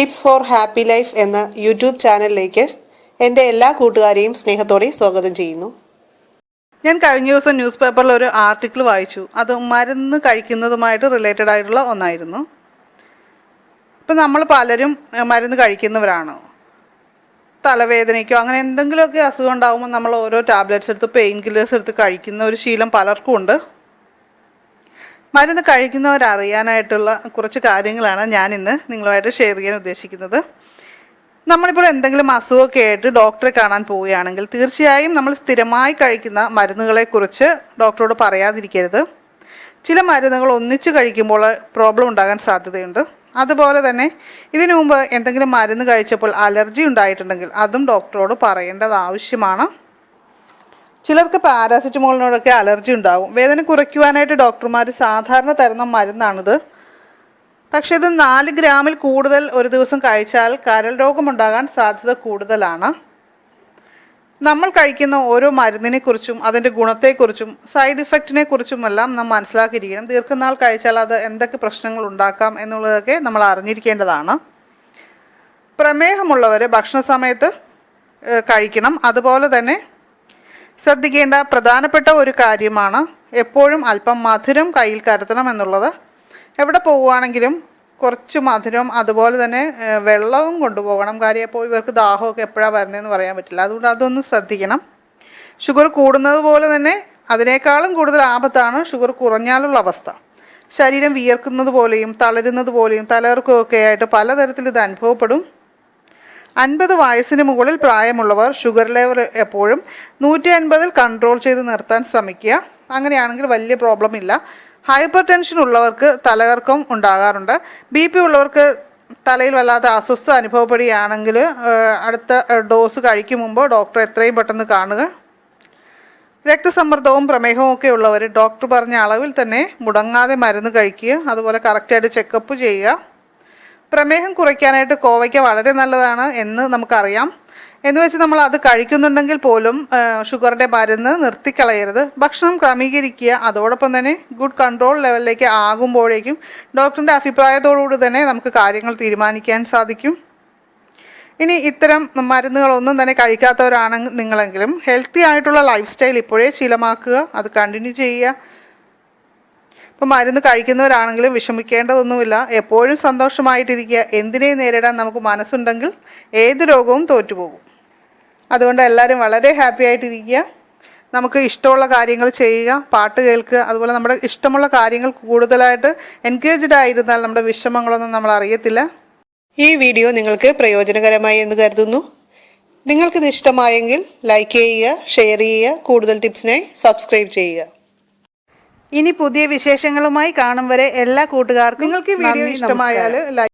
Tips for happy life എന്ന YouTube ചാനലിലേക്ക് എന്റെ എല്ലാ കൂട്ടുകാരെയും സ്നേഹത്തോടെ സ്വാഗതം ചെയ്യുന്നു. ഞാൻ കഴിഞ്ഞ ദിവസം ന്യൂസ് പേപ്പറിൽ ഒരു ആർട്ടിക്കിൾ വായിച്ചു. അത് മരുന്ന് കഴിക്കുന്നതുമായിട്ട് റിലേറ്റഡ് ആയിട്ടുള്ള ഒന്നായിരുന്നു. ഇപ്പം നമ്മൾ പലരും മരുന്ന് കഴിക്കുന്നവരാണ്. തലവേദനയ്ക്കോ അങ്ങനെ എന്തെങ്കിലുമൊക്കെ അസുഖം ഉണ്ടാകുമ്പോൾ നമ്മൾ ഓരോ ടാബ്ലറ്റ്സ് എടുത്ത് പെയിൻ കില്ലേഴ്സ് എടുത്ത് കഴിക്കുന്ന ഒരു ശീലം പലർക്കും ഉണ്ട്. മരുന്ന് കഴിക്കുന്നവരറിയാനായിട്ടുള്ള കുറച്ച് കാര്യങ്ങളാണ് ഞാൻ ഇന്ന് നിങ്ങളുമായിട്ട് ഷെയർ ചെയ്യാൻ ഉദ്ദേശിക്കുന്നത്. നമ്മളിപ്പോൾ എന്തെങ്കിലും അസുഖമൊക്കെ ആയിട്ട് ഡോക്ടറെ കാണാൻ പോവുകയാണെങ്കിൽ തീർച്ചയായും നമ്മൾ സ്ഥിരമായി കഴിക്കുന്ന മരുന്നുകളെക്കുറിച്ച് ഡോക്ടറോട് പറയാതിരിക്കരുത്. ചില മരുന്നുകൾ ഒന്നിച്ച് കഴിക്കുമ്പോൾ പ്രോബ്ലം ഉണ്ടാകാൻ സാധ്യതയുണ്ട്. അതുപോലെ തന്നെ ഇതിനു മുമ്പ് എന്തെങ്കിലും മരുന്ന് കഴിച്ചപ്പോൾ അലർജി ഉണ്ടായിട്ടുണ്ടെങ്കിൽ അതും ഡോക്ടറോട് പറയേണ്ടത് ആവശ്യമാണ്. ചിലർക്ക് പാരാസിറ്റമോളിനോടൊക്കെ അലർജി ഉണ്ടാവും. വേദന കുറയ്ക്കുവാനായിട്ട് ഡോക്ടർമാർ സാധാരണ തരുന്ന മരുന്നാണിത്. പക്ഷേ ഇത് നാല് ഗ്രാമിൽ കൂടുതൽ ഒരു ദിവസം കഴിച്ചാൽ കരൽ രോഗമുണ്ടാകാൻ സാധ്യത കൂടുതലാണ്. നമ്മൾ കഴിക്കുന്ന ഓരോ മരുന്നിനെക്കുറിച്ചും അതിന്റെ ഗുണത്തെക്കുറിച്ചും സൈഡ് ഇഫക്റ്റിനെ കുറിച്ചുമെല്ലാം നാം മനസ്സിലാക്കിയിരിക്കണം. ദീർഘനാൾ കഴിച്ചാൽ അത് എന്തൊക്കെ പ്രശ്നങ്ങൾ ഉണ്ടാക്കാം എന്നുള്ളതൊക്കെ നമ്മൾ അറിഞ്ഞിരിക്കേണ്ടതാണ്. പ്രമേഹമുള്ളവർ ഭക്ഷണ സമയത്ത് കഴിക്കണം. അതുപോലെ തന്നെ ശ്രദ്ധിക്കേണ്ട പ്രധാനപ്പെട്ട ഒരു കാര്യമാണ് എപ്പോഴും അല്പം മധുരം കയ്യിൽ കരുതണം എന്നുള്ളത്. എവിടെ പോവുകയാണെങ്കിലും കുറച്ച് മധുരം അതുപോലെ തന്നെ വെള്ളവും കൊണ്ടുപോകണം. കാര്യം എപ്പോൾ ഇവർക്ക് ദാഹമൊക്കെ എപ്പോഴാണ് വരുന്നതെന്ന് പറയാൻ പറ്റില്ല. അതുകൊണ്ട് അതൊന്ന് ശ്രദ്ധിക്കണം. ഷുഗർ കൂടുന്നത് പോലെ തന്നെ അതിനേക്കാളും കൂടുതൽ ആപത്താണ് ഷുഗർ കുറഞ്ഞാലുള്ള അവസ്ഥ. ശരീരം വിയർക്കുന്നത് പോലെയും തളരുന്നത് പോലെയും തലകർക്കുമൊക്കെ ആയിട്ട് പലതരത്തിൽ ഇത് അനുഭവപ്പെടും. അൻപത് വയസ്സിന് മുകളിൽ പ്രായമുള്ളവർ ഷുഗർ ലെവൽ എപ്പോഴും നൂറ്റി അൻപതിൽ കൺട്രോൾ ചെയ്ത് നിർത്താൻ ശ്രമിക്കുക. അങ്ങനെയാണെങ്കിൽ വലിയ പ്രോബ്ലം ഇല്ല. ഹൈപ്പർ ടെൻഷൻ ഉള്ളവർക്ക് തലകർക്കം ഉണ്ടാകാറുണ്ട്. ബി പി ഉള്ളവർക്ക് തലയിൽ വല്ലാത്ത അസ്വസ്ഥത അനുഭവപ്പെടുകയാണെങ്കിൽ അടുത്ത ഡോസ് കഴിക്കും മുമ്പ് ഡോക്ടറെ എത്രയും പെട്ടെന്ന് കാണുക. രക്തസമ്മർദ്ദവും പ്രമേഹവും ഒക്കെ ഉള്ളവർ ഡോക്ടർ പറഞ്ഞ അളവിൽ തന്നെ മുടങ്ങാതെ മരുന്ന് കഴിക്കുക. അതുപോലെ കറക്റ്റായിട്ട് ചെക്കപ്പ് ചെയ്യുക. പ്രമേഹം കുറയ്ക്കാനായിട്ട് കോവയ്ക്ക വളരെ നല്ലതാണ് എന്ന് നമുക്കറിയാം. എന്ന് വെച്ച് നമ്മൾ അത് കഴിക്കുന്നുണ്ടെങ്കിൽ പോലും ഷുഗറിന്റെ മരുന്ന് നിർത്തിക്കളയരുത്. ഭക്ഷണം ക്രമീകരിക്കുക. അതോടൊപ്പം തന്നെ ഗുഡ് കൺട്രോൾ ലെവലിലേക്ക് ആകുമ്പോഴേക്കും ഡോക്ടറിന്റെ അഭിപ്രായത്തോടുകൂടി തന്നെ നമുക്ക് കാര്യങ്ങൾ തീരുമാനിക്കാൻ സാധിക്കും. ഇനി ഇത്തരം മരുന്നുകളൊന്നും തന്നെ കഴിക്കാത്തവരാണ് നിങ്ങളെങ്കിലും. ഹെൽത്തി ആയിട്ടുള്ള ലൈഫ് സ്റ്റൈൽ ഇപ്പോഴേ ശീലമാക്കുക. അത് കണ്ടിന്യൂ ചെയ്യുക. ഇപ്പം മരുന്ന് കഴിക്കുന്നവരാണെങ്കിലും വിഷമിക്കേണ്ടതൊന്നുമില്ല. എപ്പോഴും സന്തോഷമായിട്ടിരിക്കുക. എന്തിനേയും നേരിടാൻ നമുക്ക് മനസ്സുണ്ടെങ്കിൽ ഏത് രോഗവും തോറ്റുപോകും. അതുകൊണ്ട് എല്ലാവരും വളരെ ഹാപ്പി ആയിട്ടിരിക്കുക. നമുക്ക് ഇഷ്ടമുള്ള കാര്യങ്ങൾ ചെയ്യുക പാട്ട് കേൾക്കുക. അതുപോലെ നമ്മുടെ ഇഷ്ടമുള്ള കാര്യങ്ങൾ കൂടുതലായിട്ട് എൻഗേജ്ഡ് ആയിരുന്നാൽ നമ്മുടെ വിഷമങ്ങളൊന്നും നമ്മൾ അറിയത്തില്ല. ഈ വീഡിയോ നിങ്ങൾക്ക് പ്രയോജനകരമായി എന്ന് കരുതുന്നു. നിങ്ങൾക്കിത് ഇഷ്ടമായെങ്കിൽ ലൈക്ക് ചെയ്യുക ഷെയർ ചെയ്യുക കൂടുതൽ ടിപ്സിനായി സബ്സ്ക്രൈബ് ചെയ്യുക. ഇനി പുതിയ വിശേഷങ്ങളുമായി കാണും വരെ എല്ലാ കൂട്ടുകാർക്കും നിങ്ങൾക്ക് ഈ വീഡിയോ ഇഷ്ടമായാലും ലൈക്ക്.